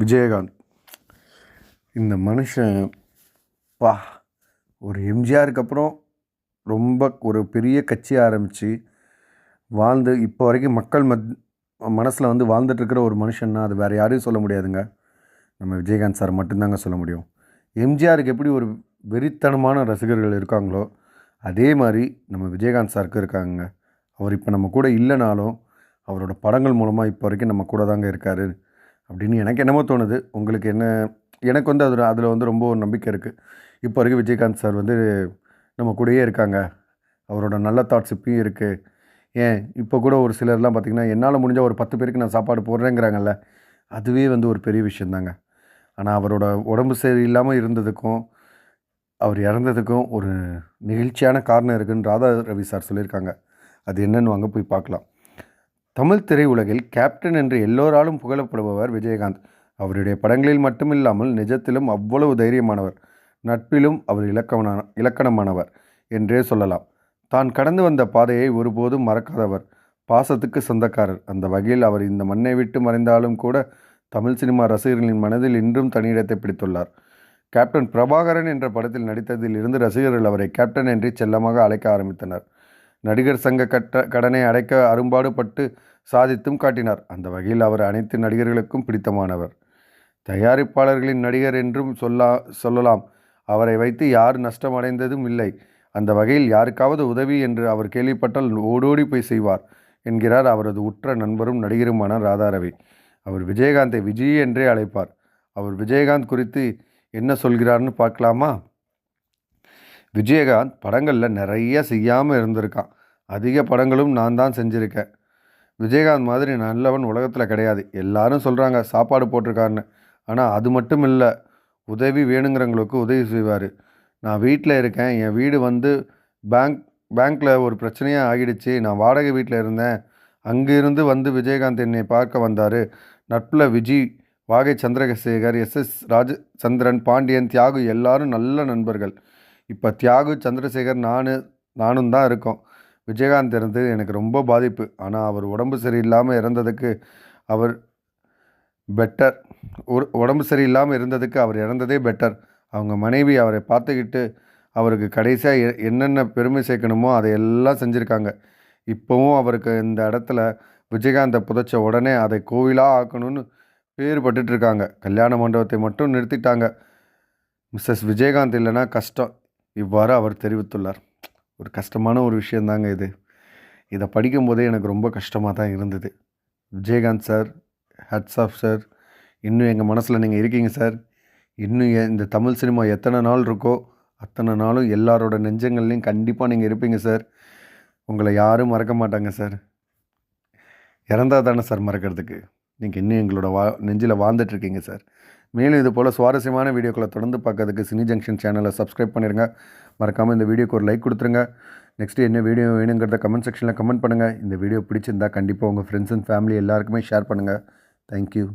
விஜயகாந்த். இந்த மனுஷன் பா ஒரு எம்ஜிஆருக்கு அப்புறம் ரொம்ப ஒரு பெரிய கட்சி ஆரம்பித்து வாழ்ந்து இப்போ வரைக்கும் மக்கள் மத் மனசில் வந்து வாழ்ந்துட்டுருக்கிற ஒரு மனுஷன்னா அது வேறு யாரையும் சொல்ல முடியாதுங்க. நம்ம விஜயகாந்த் சார் மட்டும்தாங்க சொல்ல முடியும். எம்ஜிஆருக்கு எப்படி ஒரு வெறித்தனமான ரசிகர்கள் இருக்காங்களோ அதே மாதிரி நம்ம விஜயகாந்த் சாருக்கு இருக்காங்க அவர் இப்போ நம்ம கூட இல்லைனாலும் அவரோட படங்கள் மூலமாக இப்போ வரைக்கும் நம்ம கூட தாங்க இருக்கார். அப்படின்னு எனக்கு என்னமோ தோணுது. உங்களுக்கு என்ன எனக்கு வந்து அதில் அதில் வந்து ரொம்ப ஒரு நம்பிக்கை இருக்குது இப்போ வரைக்கும் விஜயகாந்த் சார் வந்து நம்ம கூடயே இருக்காங்க. அவரோட நல்ல தாட்ஸ் இப்பயும் இருக்குது ஏன் இப்போ கூட ஒரு சிலர்லாம் பார்த்திங்கன்னா என்னால் முடிஞ்ச ஒரு பத்து பேருக்கு நான் சாப்பாடு போடுறேங்கிறாங்கல்ல. அதுவே வந்து ஒரு பெரிய விஷயந்தாங்க. ஆனால் அவரோட உடம்பு சரியில்லாமல் இருந்ததுக்கும் அவர் இறந்ததுக்கும் ஒரு நிகழ்ச்சியான காரணம் இருக்குன்னு ராதா ரவி சார் சொல்லியிருக்காங்க. அது என்னன்னு வாங்க போய் பார்க்கலாம். தமிழ் திரையுலகில் கேப்டன் என்று எல்லோராலும் புகழப்படுபவர் விஜயகாந்த். அவருடைய படங்களில் மட்டுமில்லாமல் நிஜத்திலும் அவ்வளவு தைரியமானவர். நட்பிலும் அவர் இலக்கண இலக்கணமானவர் என்றே சொல்லலாம். தான் கடந்து வந்த பாதையை ஒருபோதும் மறக்காதவர். பாசத்துக்கு சொந்தக்காரர். அந்த வகையில் அவர் இந்த மண்ணை விட்டு மறைந்தாலும் கூட தமிழ் சினிமா ரசிகர்களின் மனதில் இன்றும் தனியிடத்தை பிடித்துள்ளார். கேப்டன் பிரபாகரன் என்ற படத்தில் நடித்ததில் இருந்து ரசிகர்கள் அவரை கேப்டன் என்று செல்லமாக அழைக்க ஆரம்பித்தனர். நடிகர் சங்க கட்ட கடனை அடைக்க அரும்பாடுபட்டு சாதித்தும் காட்டினார். அந்த வகையில் அவர் அனைத்து நடிகர்களுக்கும் பிடித்தமானவர். தயாரிப்பாளர்களின் நடிகர் என்றும் சொல்லா சொல்லலாம். அவரை வைத்து யார் நஷ்டமடைந்ததும் இல்லை. அந்த வகையில் யாருக்காவது உதவி என்று அவர் கேள்விப்பட்டால் ஓடோடி போய் செய்வார் என்கிறார் அவரது உற்ற நண்பரும் நடிகருமான ராதாரவி. அவர் விஜயகாந்தை விஜய் என்றே அழைப்பார். அவர் விஜயகாந்த் குறித்து என்ன சொல்கிறார்னு பார்க்கலாமா? விஜயகாந்த் படங்களில் நிறைய செய்யாமல் இருந்திருக்கான். அதிக படங்களும் நான் தான் செஞ்சுருக்கேன். விஜயகாந்த் மாதிரி நல்லவன் உலகத்தில் கிடையாது. எல்லாரும் சொல்கிறாங்க சாப்பாடு போட்டிருக்காருன்னு. ஆனால் அது மட்டும் இல்லை உதவி வேணுங்கிறவங்களுக்கு உதவி செய்வார். நான் வீட்டில் இருக்கேன் என் வீடு வந்து பேங்க் பேங்க்கில் ஒரு பிரச்சனையாக ஆகிடுச்சு. நான் வாடகை வீட்டில் இருந்தேன். அங்கிருந்து வந்து விஜயகாந்த் என்னை பார்க்க வந்தார். நட்பில் விஜய் வாகை சந்திரசேகர் எஸ் எஸ் ராஜச்சந்திரன் பாண்டியன் தியாகு எல்லாரும் நல்ல நண்பர்கள். இப்போ தியாகு சந்திரசேகர் நான் நானும் தான் இருக்கோம். விஜயகாந்த் இறந்தது எனக்கு ரொம்ப பாதிப்பு. ஆனால் அவர் உடம்பு சரியில்லாமல் இறந்ததுக்கு அவர் பெட்டர் ஒரு உடம்பு சரியில்லாமல் இருந்ததுக்கு அவர் இறந்ததே பெட்டர் அவங்க மனைவி அவரை பார்த்துக்கிட்டு அவருக்கு கடைசியாக எ- என்னென்ன பெருமை சேர்க்கணுமோ அதை எல்லாம் செஞ்சுருக்காங்க. இப்போவும் அவருக்கு இந்த இடத்துல விஜயகாந்தை புதைச்ச உடனே அதை கோவிலாக ஆக்கணும்னு பேர் பட்டுட்ருக்காங்க கல்யாண மண்டபத்தை மட்டும் நிறுத்திட்டாங்க. மிஸ்ஸஸ் விஜயகாந்த் இல்லைன்னா கஷ்டம். இவ்வாறு அவர் தெரிவித்துள்ளார். ஒரு கஷ்டமான ஒரு விஷயந்தாங்க இது. இதை படிக்கும்போதே எனக்கு ரொம்ப கஷ்டமாக தான் இருந்தது. Vijayakanth sir hats off sir இன்னும் எங்கள் மனசில் நீங்கள் இருக்கீங்க சார். இன்னும் இந்த தமிழ் சினிமா எத்தனை நாள் இருக்கோ அத்தனை நாளும் எல்லாரோட நெஞ்சங்கள்லையும் கண்டிப்பாக நீங்கள் இருப்பீங்க சார். உங்களை யாரும் மறக்க மாட்டாங்க சார். இறந்தா தானே சார் மறக்கிறதுக்கு. நீங்கள் இன்னும் எங்களோட வா நெஞ்சில் வாழ்ந்துட்டுருக்கீங்க சார். மேலும் இது போல் சுவாரஸ்யமான வீடியோக்களை தொடர்ந்து பார்க்கறதுக்கு சினி ஜங்ஷன் சேனலை சப்ஸ்கிரைப் பண்ணிடுங்க மறக்காமல் இந்த வீடியோக்கு ஒரு லைக் கொடுத்துருங்க. நெக்ஸ்ட்டு என்ன வீடியோ வேணுங்கிறத கமெண்ட் செக்ஷனில் கமெண்ட் பண்ணுங்கள் இந்த வீடியோ பிடிச்சிருந்தா கண்டிப்பாக உங்கள் ஃப்ரெண்ட்ஸ் அண்ட் ஃபேமிலி எல்லாருக்குமே ஷேர் பண்ணுங்கள் தேங்க்யூ